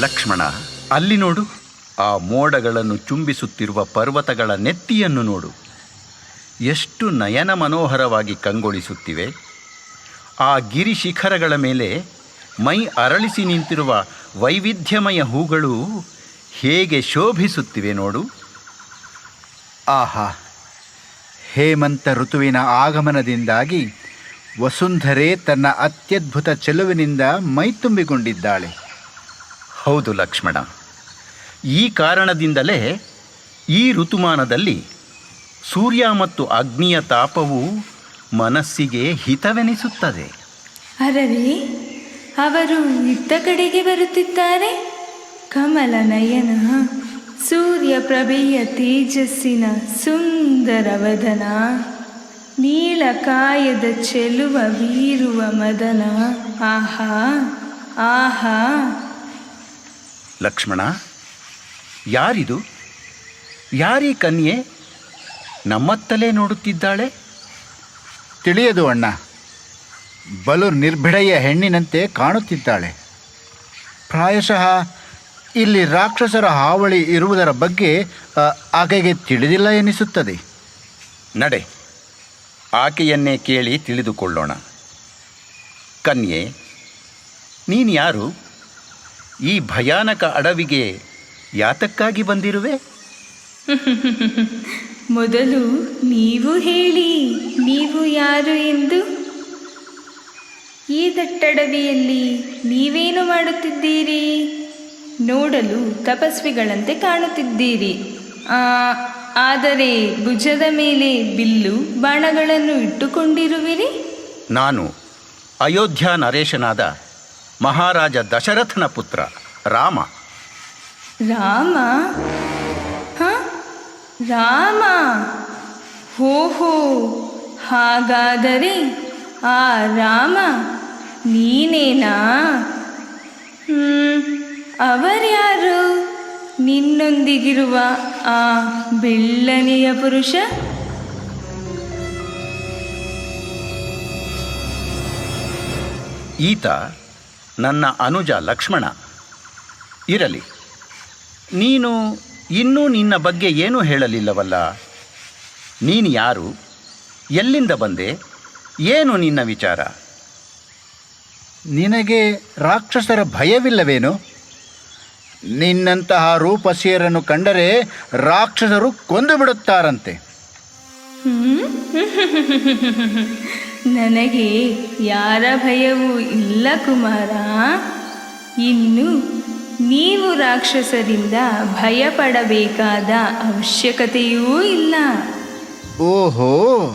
ಲಕ್ಷ್ಮಣ, ಅಲ್ಲಿ ನೋಡು. ಆ ಮೋಡಗಳನ್ನು ಚುಂಬಿಸುತ್ತಿರುವ ಪರ್ವತಗಳ ನೆತ್ತಿಯನ್ನು ನೋಡು. ಎಷ್ಟು ನಯನ ಮನೋಹರವಾಗಿ ಕಂಗೊಳಿಸುತ್ತಿವೆ. ಆ ಗಿರಿ ಶಿಖರಗಳ ಮೇಲೆ ಮೈ ಅರಳಿಸಿ ನಿಂತಿರುವ ವೈವಿಧ್ಯಮಯ ಹೂಗಳು ಹೇಗೆ ಶೋಭಿಸುತ್ತಿವೆ ನೋಡು. ಆಹಾ, ಹೇಮಂತ ಋತುವಿನ ಆಗಮನದಿಂದಾಗಿ ವಸುಂಧರೆ ತನ್ನ ಅತ್ಯದ್ಭುತ ಚೆಲುವಿನಿಂದ ಮೈತುಂಬಿಕೊಂಡಿದ್ದಾಳೆ. ಹೌದು ಲಕ್ಷ್ಮಣ. ಈ ಕಾರಣದಿಂದಲೇ ಈ ಋತುಮಾನದಲ್ಲಿ ಸೂರ್ಯ ಮತ್ತು ಅಗ್ನಿಯ ತಾಪವು ಮನಸ್ಸಿಗೆ ಹಿತವೆನಿಸುತ್ತದೆ. ಅರವಿ, ಅವರು ಇತ್ತ ಕಡೆಗೆ ಬರುತ್ತಿದ್ದಾರೆ. ಕಮಲ ನಯನ ಸೂರ್ಯ ಪ್ರಭೆಯ ತೇಜಸ್ಸಿನ ಸುಂದರ ವದನ ನೀಳಕಾಯದ ಚೆಲುವ ಬೀರುವ ಮದನ. ಆಹಾ ಆಹಾ. ಲಕ್ಷ್ಮಣ ಯಾರಿದು? ಯಾರೀ ಕನ್ಯೆ? ನಮ್ಮತ್ತಲೇ ನೋಡುತ್ತಿದ್ದಾಳೆ? ತಿಳಿಯದು ಅಣ್ಣ. ಬಲು ನಿರ್ಭಿಡೆಯ ಹೆಣ್ಣಿನಂತೆ ಕಾಣುತ್ತಿದ್ದಾಳೆ. ಪ್ರಾಯಶಃ ಇಲ್ಲಿ ರಾಕ್ಷಸರ ಹಾವಳಿ ಇರುವುದರ ಬಗ್ಗೆ ಆಕೆಗೆ ತಿಳಿದಿಲ್ಲ ಎನಿಸುತ್ತದೆ. ನಡೆ ಆಕೆಯನ್ನೇ ಕೇಳಿ ತಿಳಿದುಕೊಳ್ಳೋಣ. ಕನ್ಯೆ ನೀನು ಯಾರು? ಈ ಭಯಾನಕ ಅಡವಿಗೆ ಯಾತಕ್ಕಾಗಿ ಬಂದಿರುವೆ? ಮೊದಲು ನೀವು ಹೇಳಿ ನೀವು ಯಾರು ಎಂದು. ಈ ದಟ್ಟಡವಿಯಲ್ಲಿ ನೀವೇನು ಮಾಡುತ್ತಿದ್ದೀರಿ? ನೋಡಲು ತಪಸ್ವಿಗಳಂತೆ ಕಾಣುತ್ತಿದ್ದೀರಿ. ಆದರೆ ಭುಜದ ಮೇಲೆ ಬಿಲ್ಲು ಬಾಣಗಳನ್ನು ಇಟ್ಟುಕೊಂಡಿರುವಿರಿ? ನಾನು ಅಯೋಧ್ಯ ನರೇಶನಾದ ಮಹಾರಾಜ ದಶರಥನ ಪುತ್ರ ರಾಮ. ರಾಮ? ಹ? ರಾಮ? ಹೋ ಹೋ ಹಾಗಾದರೆ ಆ ರಾಮ ನೀನೇನಾ? ಹ್ಮ್, ಅವರ್ಯಾರು? ನಿನ್ನೊಂದಿಗಿರುವ ಆ ಬೆಳ್ಳನೆಯ ಪುರುಷ? ಈತ ನನ್ನ ಅನುಜ ಲಕ್ಷ್ಮಣ. ಇರಲಿ. ನೀನು ಇನ್ನೂ ನಿನ್ನ ಬಗ್ಗೆ ಏನೂ ಹೇಳಲಿಲ್ಲವಲ್ಲ? ನೀನು ಯಾರು? ಎಲ್ಲಿಂದ ಬಂದೆ? ಏನು ನಿನ್ನ ವಿಚಾರ? ನಿನಗೆ ರಾಕ್ಷಸರ ಭಯವಿಲ್ಲವೇನು? ನಿನ್ನಂತಹ ರೂಪಸಿಯರನ್ನು ಕಂಡರೆ ರಾಕ್ಷಸರು ಕೊಂದು ಬಿಡುತ್ತಾರಂತೆ? ನನಗೆ ಯಾರ ಭಯವೂ ಇಲ್ಲ ಕುಮಾರ. ಇನ್ನು ನೀವು ರಾಕ್ಷಸರಿಂದ ಭಯಪಡಬೇಕಾದ ಅವಶ್ಯಕತೆಯೂ ಇಲ್ಲ. ಓಹೋ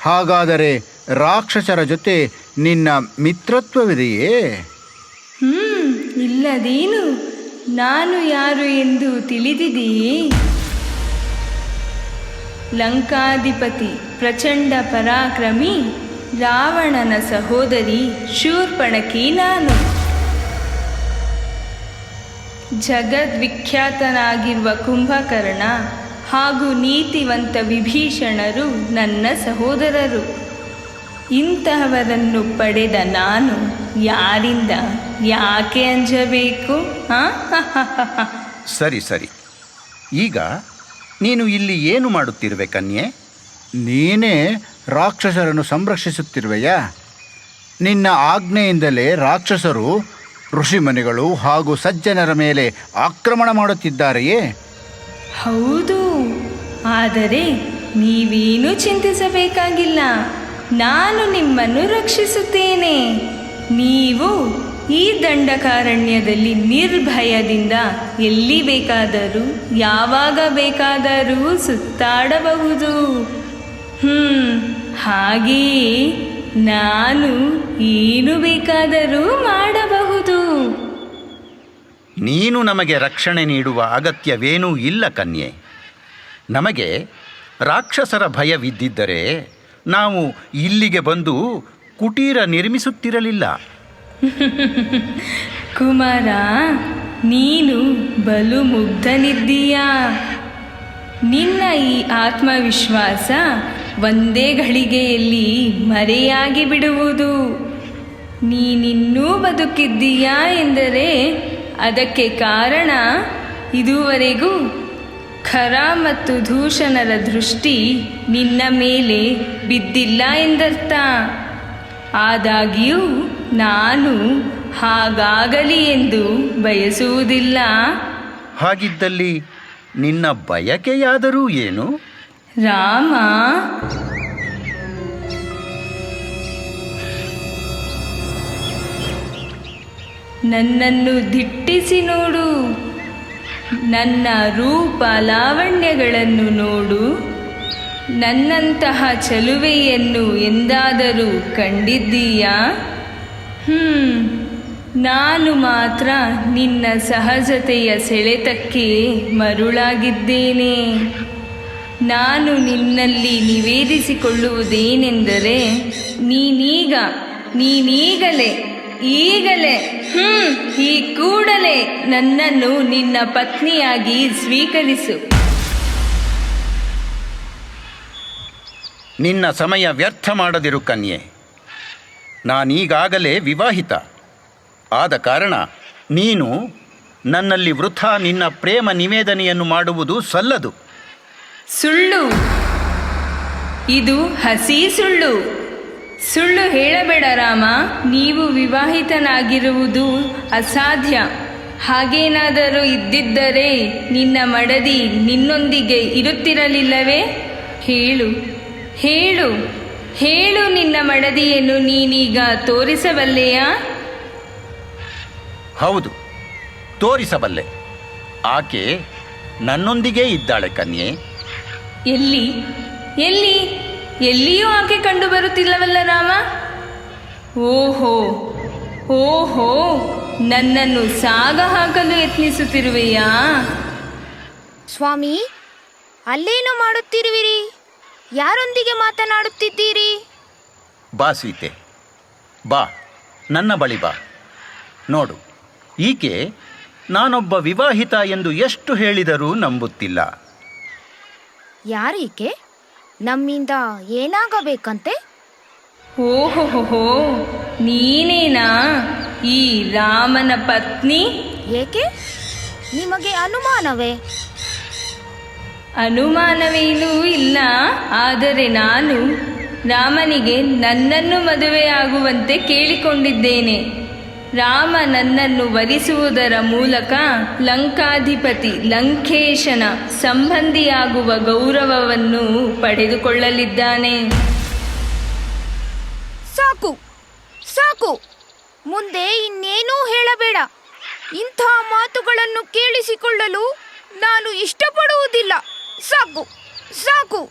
ಹಾಗಾದರೆ ರಾಕ್ಷಸರ ಜೊತೆ ನಿನ್ನ ಮಿತ್ರತ್ವವಿದೆಯೇ? ಹ್ಮ್ ಇಲ್ಲದೇನು? ನಾನು ಯಾರು ಎಂದು ತಿಳಿದಿದೆಯೇ? ಲಂಕಾಧಿಪತಿ, ಪ್ರಚಂಡ ಪರಾಕ್ರಮಿ, ರಾವಣನ ಸಹೋದರಿ ಶೂರ್ಪಣಕಿ ನಾನು ಜಗದ್ವಿಖ್ಯಾತನಾಗಿರುವ ಕುಂಭಕರ್ಣ ಹಾಗೂ ನೀತಿವಂತ ವಿಭೀಷಣರು ನನ್ನ ಸಹೋದರರು. ಇಂತಹವರನ್ನು ಪಡೆದ ನಾನು ಯಾರಿಂದ? ಯಾಕೆ ಅಂಜಬೇಕು? ಸರಿ ಸರಿ. ಈಗ ನೀನು ಇಲ್ಲಿ ಏನು ಮಾಡುತ್ತಿರುವೆ ಕನ್ಯೆ? ನೀನೇ ರಾಕ್ಷಸರನ್ನು ಸಂರಕ್ಷಿಸುತ್ತಿರುವೆಯಾ? ನಿನ್ನ ಆಜ್ಞೆಯಿಂದಲೇ ರಾಕ್ಷಸರು, ಋಷಿಮುನಿಗಳು ಹಾಗೂ ಸಜ್ಜನರ ಮೇಲೆ ಆಕ್ರಮಣ ಮಾಡುತ್ತಿದ್ದಾರೆಯೇ? ಹೌದು. ಆದರೆ ನೀವೇನು ಚಿಂತಿಸಬೇಕಾಗಿಲ್ಲ. ನಾನು ನಿಮ್ಮನ್ನು ರಕ್ಷಿಸುತ್ತೇನೆ. ನೀವು ಈ ದಂಡಕಾರಣ್ಯದಲ್ಲಿ ನಿರ್ಭಯದಿಂದ ಎಲ್ಲಿ ಬೇಕಾದರೂ, ಯಾವಾಗ ಬೇಕಾದರೂ ಸುತ್ತಾಡಬಹುದು. ಹ್ಮ್ ಹಾಗೆಯೇ ನಾನು ಏನು ಬೇಕಾದರೂ ಮಾಡಬಹುದು. ನೀನು ನಮಗೆ ರಕ್ಷಣೆ ನೀಡುವ ಅಗತ್ಯವೇನೂ ಇಲ್ಲ ಕನ್ಯೆ. ನಮಗೆ ರಾಕ್ಷಸರ ಭಯವಿದ್ದಿದ್ದರೆ ನಾವು ಇಲ್ಲಿಗೆ ಬಂದು ಕುಟೀರ ನಿರ್ಮಿಸುತ್ತಿರಲಿಲ್ಲ. ಕುಮಾರ, ನೀನು ಬಲು ಮುಗ್ಧನಿದ್ದೀಯಾ. ನಿನ್ನ ಈ ಆತ್ಮವಿಶ್ವಾಸ ಒಂದೇ ಘಳಿಗೆಯಲ್ಲಿ ಮರೆಯಾಗಿ ಬಿಡುವುದು. ನೀನಿನ್ನೂ ಬದುಕಿದ್ದೀಯಾ ಎಂದರೆ ಅದಕ್ಕೆ ಕಾರಣ ಇದುವರೆಗೂ ಖರ ಮತ್ತು ದೂಷಣರ ದೃಷ್ಟಿ ನಿನ್ನ ಮೇಲೆ ಬಿದ್ದಿಲ್ಲ ಎಂದರ್ಥ. ಆದಾಗ್ಯೂ ನಾನು ಹಾಗಾಗಲಿ ಎಂದು ಬಯಸುವುದಿಲ್ಲ. ಹಾಗಿದ್ದಲ್ಲಿ ನಿನ್ನ ಬಯಕೆಯಾದರೂ ಏನು? ರಾಮ. ನನ್ನನ್ನು ದಿಟ್ಟಿಸಿ ನೋಡು. ನನ್ನ ರೂಪ ಲಾವಣ್ಯಗಳನ್ನು ನೋಡು. ನನ್ನಂತಹ ಚಲುವೆಯನ್ನು ಎಂದಾದರೂ ಕಂಡಿದ್ದೀಯಾ? ಹ್ಮ್. ನಾನು ಮಾತ್ರ ನಿನ್ನ ಸಹಜತೆಯ ಸೆಳೆತಕ್ಕೆ ಮರುಳಾಗಿದ್ದೇನೆ. ನಾನು ನಿನ್ನಲ್ಲಿ ನಿವೇದಿಸಿಕೊಳ್ಳುವುದೇನೆಂದರೆ ನೀನೀಗ, ನೀನೀಗಲೇ, ಈಗಲೇ, ಹ್ಮ್, ಈ ಕೂಡಲೇ ನನ್ನನ್ನು ನಿನ್ನ ಪತ್ನಿಯಾಗಿ ಸ್ವೀಕರಿಸು. ನಿನ್ನ ಸಮಯ ವ್ಯರ್ಥ ಮಾಡದಿರು ಕನ್ಯೆ. ನಾನೀಗಾಗಲೇ ವಿವಾಹಿತ. ಆದ ಕಾರಣ ನೀನು ನನ್ನಲ್ಲಿ ವೃಥ ನಿನ್ನ ಪ್ರೇಮ ನಿವೇದನೆಯನ್ನು ಮಾಡುವುದು ಸಲ್ಲದು. ಸುಳ್ಳು. ಇದು ಹಸಿ ಸುಳ್ಳು. ಸುಳ್ಳು ಹೇಳಬೇಡ ರಾಮ, ನೀವು ವಿವಾಹಿತನಾಗಿರುವುದು ಅಸಾಧ್ಯ. ಹಾಗೇನಾದರೂ ಇದ್ದಿದ್ದರೆ ನಿನ್ನ ಮಡದಿ ನಿನ್ನೊಂದಿಗೆ ಇರುತ್ತಿರಲಿಲ್ಲವೇ? ಹೇಳು. ಹೇಳು. ಹೇಳು ನಿನ್ನ ಮಡದಿಯನ್ನು ನೀನೀಗ ತೋರಿಸಬಲ್ಲೆಯಾ? ಹೌದು ತೋರಿಸಬಲ್ಲೆ. ಆಕೆ ನನ್ನೊಂದಿಗೆ ಇದ್ದಾಳೆ ಕನ್ಯೆ. ಎಲ್ಲಿ? ಎಲ್ಲಿ? ಎಲ್ಲಿಯೂ ಆಕೆ ಕಂಡು ಬರುತ್ತಿಲ್ಲವಲ್ಲ ರಾಮ? ಓಹೋ ಓಹೋ ನನ್ನನ್ನು ಸಾಗ ಹಾಕಲು ಯತ್ನಿಸುತ್ತಿರುವೆಯಾ? ಸ್ವಾಮಿ ಅಲ್ಲೇನು ಮಾಡುತ್ತಿರುವಿರಿ? ಯಾರೊಂದಿಗೆ ಮಾತನಾಡುತ್ತಿದ್ದೀರಿ? ಬಾ ಸೀತೆ. ಬಾ. ನನ್ನ ಬಳಿ ಬಾ. ನೋಡು ಈಕೆ ನಾನೊಬ್ಬ ವಿವಾಹಿತ ಎಂದು ಎಷ್ಟು ಹೇಳಿದರೂ ನಂಬುತ್ತಿಲ್ಲ. ಯಾರೀಕೆ? ನಮ್ಮಿಂದ ಏನಾಗಬೇಕಂತೆ? ಓಹೋಹೋ ನೀನೇನಾ ಈ ರಾಮನ ಪತ್ನಿ? ಏಕೆ? ನಿಮಗೆ ಅನುಮಾನವೇ? ಅನುಮಾನವೇನೂ ಇಲ್ಲ. ಆದರೆ ನಾನು ರಾಮನಿಗೆ ನನ್ನನ್ನು ಮದುವೆಯಾಗುವಂತೆ ಕೇಳಿಕೊಂಡಿದ್ದೇನೆ. ರಾಮ ನನ್ನನ್ನು ವರಿಸುವುದರ ಮೂಲಕ ಲಂಕಾಧಿಪತಿ ಲಂಕೇಶನ ಸಂಬಂಧಿಯಾಗುವ ಗೌರವವನ್ನು ಪಡೆದುಕೊಳ್ಳಲಿದ್ದಾನೆ. ಸಾಕು ಸಾಕು. ಮುಂದೆ ಇನ್ನೇನೂ ಹೇಳಬೇಡ. ಇಂಥ ಮಾತುಗಳನ್ನು ಕೇಳಿಸಿಕೊಳ್ಳಲು ನಾನು ಇಷ್ಟಪಡುವುದಿಲ್ಲ. ಸಾಕು ಸಾಕು.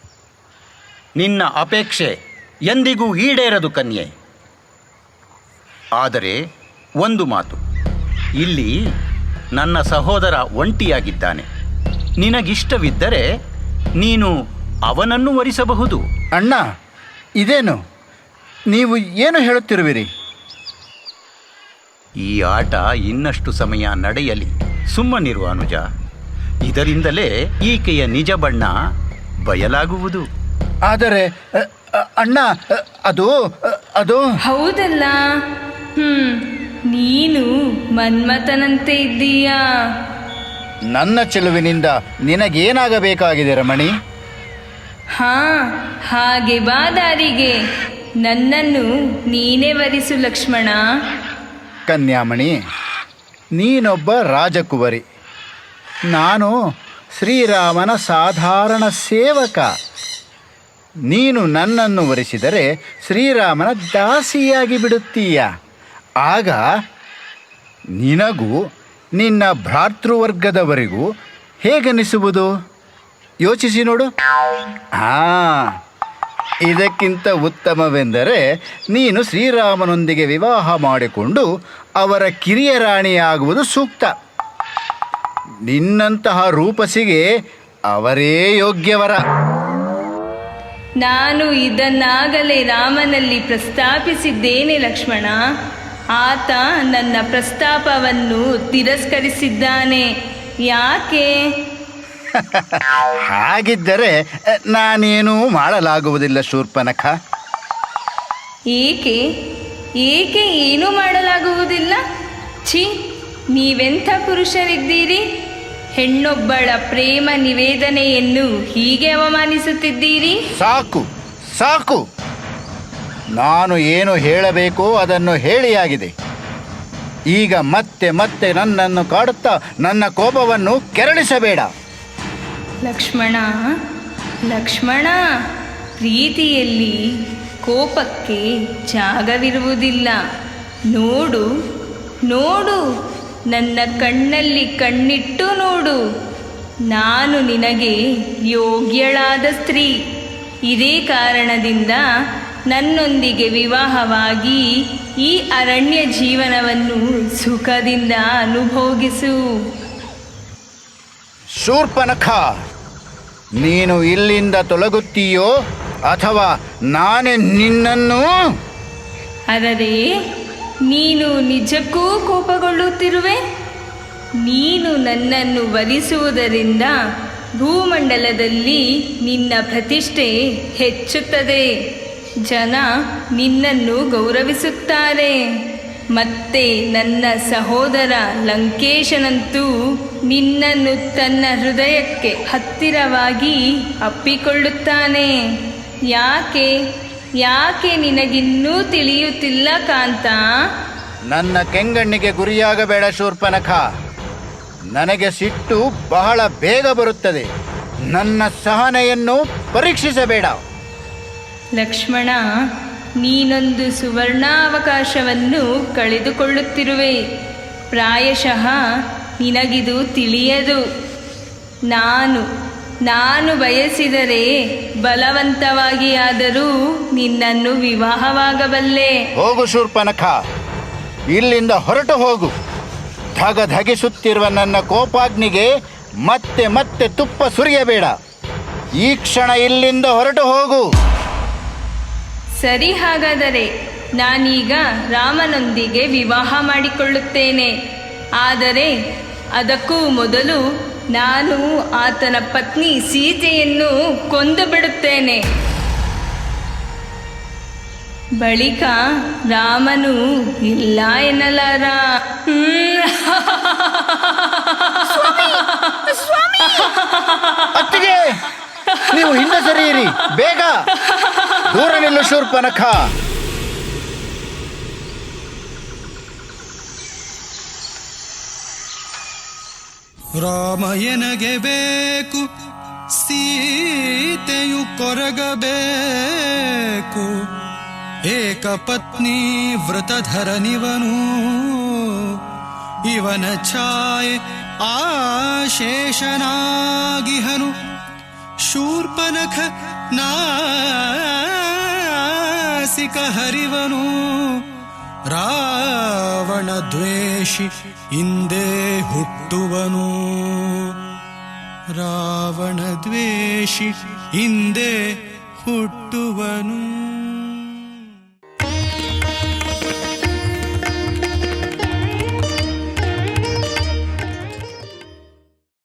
ನಿನ್ನ ಅಪೇಕ್ಷೆ ಎಂದಿಗೂ ಈಡೇರದು ಕನ್ಯೆ. ಆದರೆ ಒಂದು ಮಾತು ಇಲ್ಲಿ ನನ್ನ ಸಹೋದರ ಒಂಟಿಯಾಗಿದ್ದಾನೆ. ನಿನಗಿಷ್ಟವಿದ್ದರೆ ನೀನು ಅವನನ್ನು ವರಿಸಬಹುದು. ಅಣ್ಣ ಇದೇನು? ನೀವು ಏನು ಹೇಳುತ್ತಿರುವಿರಿ? ಈ ಆಟ ಇನ್ನಷ್ಟು ಸಮಯ ನಡೆಯಲಿ. ಸುಮ್ಮನಿರು ಅನುಜ. ಇದರಿಂದಲೇ ಈಕೆಯ ನಿಜ ಬಣ್ಣ ಬಯಲಾಗುವುದು. ಆದರೆ ಅಣ್ಣ ಅದು ಅದು? ಹೌದಲ್ಲ. ಹ್ಮ್ ನೀನು ಮನ್ಮಥನಂತೆ ಇದ್ದೀಯಾ? ನನ್ನ ಚೆಲುವಿನಿಂದ ನಿನಗೇನಾಗಬೇಕಾಗಿದೆ ರಮಣಿ? ಹಾ ಹಾಗೆ ಬಾ ದಾರಿಗೆ. ನನ್ನನ್ನು ನೀನೇ ವರಿಸು ಲಕ್ಷ್ಮಣ. ಕನ್ಯಾಮಣಿ ನೀನೊಬ್ಬ ರಾಜಕುವರಿ. ನಾನು ಶ್ರೀರಾಮನ ಸಾಧಾರಣ ಸೇವಕ. ನೀನು ನನ್ನನ್ನು ವರಿಸಿದರೆ ಶ್ರೀರಾಮನ ದಾಸಿಯಾಗಿ ಬಿಡುತ್ತೀಯ. ಆಗ ನಿನಗೂ ನಿನ್ನ ಭ್ರಾತೃವರ್ಗದವರಿಗೂ ಹೇಗನಿಸುವುದು? ಯೋಚಿಸಿ ನೋಡು. ಆ, ಇದಕ್ಕಿಂತ ಉತ್ತಮವೆಂದರೆ ನೀನು ಶ್ರೀರಾಮನೊಂದಿಗೆ ವಿವಾಹ ಮಾಡಿಕೊಂಡು ಅವರ ಕಿರಿಯ ರಾಣಿಯಾಗುವುದು ಸೂಕ್ತ. ನಿನ್ನಂತಹ ರೂಪಸಿಗೆ ಅವರೇ ಯೋಗ್ಯವರ. ನಾನು ಇದನ್ನಾಗಲೇ ರಾಮನಲ್ಲಿ ಪ್ರಸ್ತಾಪಿಸಿದ್ದೇನೆ ಲಕ್ಷ್ಮಣ. ಆತ ನನ್ನ ಪ್ರಸ್ತಾಪವನ್ನು ತಿರಸ್ಕರಿಸಿದ್ದಾನೆ. ಯಾಕೆ? ಹಾಗಿದ್ದರೆ ನಾನೇನೂ ಮಾಡಲಾಗುವುದಿಲ್ಲ ಶೂರ್ಪನಖ. ಏಕೆ? ಏಕೆ ಏನೂ ಮಾಡಲಾಗುವುದಿಲ್ಲ? ಛೀ ನೀವೆಂಥ ಪುರುಷರಿದ್ದೀರಿ? ಹೆಣ್ಣೊಬ್ಬಳ ಪ್ರೇಮ ನಿವೇದನೆಯನ್ನು ಹೀಗೆ ಅವಮಾನಿಸುತ್ತಿದ್ದೀರಿ? ಸಾಕು ಸಾಕು. ನಾನು ಏನು ಹೇಳಬೇಕೋ ಅದನ್ನು ಹೇಳಿಯಾಗಿದೆ. ಈಗ ಮತ್ತೆ ಮತ್ತೆ ನನ್ನನ್ನು ಕಾಡುತ್ತಾ ನನ್ನ ಕೋಪವನ್ನು ಕೆರಳಿಸಬೇಡ. ಲಕ್ಷ್ಮಣ ಲಕ್ಷ್ಮಣ ಪ್ರೀತಿಯಲ್ಲಿ ಕೋಪಕ್ಕೆ ಜಾಗವಿರುವುದಿಲ್ಲ. ನೋಡು ನೋಡು. ನನ್ನ ಕಣ್ಣಲ್ಲಿ ಕಣ್ಣಿಟ್ಟು ನೋಡು. ನಾನು ನಿನಗೆ ಯೋಗ್ಯಳಾದ ಸ್ತ್ರೀ. ಇದೇ ಕಾರಣದಿಂದ ನನ್ನೊಂದಿಗೆ ವಿವಾಹವಾಗಿ ಈ ಅರಣ್ಯ ಜೀವನವನ್ನು ಸುಖದಿಂದ ಅನುಭೋಗಿಸು. ಶೂರ್ಪನಖ ನೀನು ಇಲ್ಲಿಂದ ತೊಲಗುತ್ತೀಯೋ ಅಥವಾ ನಾನೇ ನಿನ್ನನ್ನು? ಅರರೆ ನೀನು ನಿಜಕ್ಕೂ ಕೋಪಗೊಳ್ಳುತ್ತಿರುವೆ? ನೀನು ನನ್ನನ್ನು ವರಿಸುವುದರಿಂದ ಭೂಮಂಡಲದಲ್ಲಿ ನಿನ್ನ ಪ್ರತಿಷ್ಠೆ ಹೆಚ್ಚುತ್ತದೆ. ಜನ ನಿನ್ನನ್ನು ಗೌರವಿಸುತ್ತಾರೆ. ಮತ್ತೆ ನನ್ನ ಸಹೋದರ ಲಂಕೇಶನಂತೂ ನಿನ್ನನ್ನು ತನ್ನ ಹೃದಯಕ್ಕೆ ಹತ್ತಿರವಾಗಿ ಅಪ್ಪಿಕೊಳ್ಳುತ್ತಾನೆ. ಯಾಕೆ? ಯಾಕೆ ನಿನಗಿನ್ನೂ ತಿಳಿಯುತ್ತಿಲ್ಲ ಕಾಂತ? ನನ್ನ ಕೆಂಗಣ್ಣಿಗೆ ಗುರಿಯಾಗಬೇಡ ಶೂರ್ಪನಖ. ನನಗೆ ಸಿಟ್ಟು ಬಹಳ ಬೇಗ ಬರುತ್ತದೆ. ನನ್ನ ಸಹನೆಯನ್ನು ಪರೀಕ್ಷಿಸಬೇಡ. ಲಕ್ಷ್ಮಣ ನೀನೊಂದು ಸುವರ್ಣಾವಕಾಶವನ್ನು ಕಳೆದುಕೊಳ್ಳುತ್ತಿರುವೆ. ಪ್ರಾಯಶಃ ನಿನಗಿದು ತಿಳಿಯದು. ನಾನು ನಾನು ಬಯಸಿದರೆ ಬಲವಂತವಾಗಿಯಾದರೂ ನಿನ್ನನ್ನು ವಿವಾಹವಾಗಬಲ್ಲೆ. ಹೋಗು ಶೂರ್ಪನಖ ಇಲ್ಲಿಂದ ಹೊರಟು ಹೋಗು. ಧಗ ಧಗಿಸುತ್ತಿರುವ ನನ್ನ ಕೋಪಾಗ್ನಿಗೆ ಮತ್ತೆ ಮತ್ತೆ ತುಪ್ಪ ಸುರಿಯಬೇಡ. ಈ ಕ್ಷಣ ಇಲ್ಲಿಂದ ಹೊರಟು ಹೋಗು. ಸರಿ ಹಾಗಾದರೆ ನಾನೀಗ ರಾಮನೊಂದಿಗೆ ವಿವಾಹ ಮಾಡಿಕೊಳ್ಳುತ್ತೇನೆ. ಆದರೆ ಅದಕ್ಕೂ ಮೊದಲು ನಾನು ಆತನ ಪತ್ನಿ ಸೀತೆಯನ್ನು ಕೊಂದು ಬಿಡುತ್ತೇನೆ. ಬಳಿಕ ರಾಮನು ಇಲ್ಲ ಎನ್ನಲಾರ. ಅತ್ತಿಗೆ, ನೀವು ಹಿಂದೆ ಸರಿಯಿರಿ. ಬೇಗ. ದೂರ ನಿಲ್ಲು ಶೂರ್ಪನಖ. ರಾಮಯನಗೆ ಬೇಕು ಸೀತೆಯು ಕೊರಗಬೇಕು. ಏಕಪತ್ನಿ ವ್ರತಧರನಿವನು ಇವನ ಛಾಯೆ ಆಶೇಷನಾಗಿಹನು. ಶೂರ್ಪನಖ ನಾಸಿಕ ಹರಿವನು. ರಾವಣ ದ್ವೇಷಿ ಹಿಂದೆ ಹುಟ್ಟುವನು. ರಾವಣ ದ್ವೇಷಿ ಹಿಂದೆ ಹುಟ್ಟುವನು.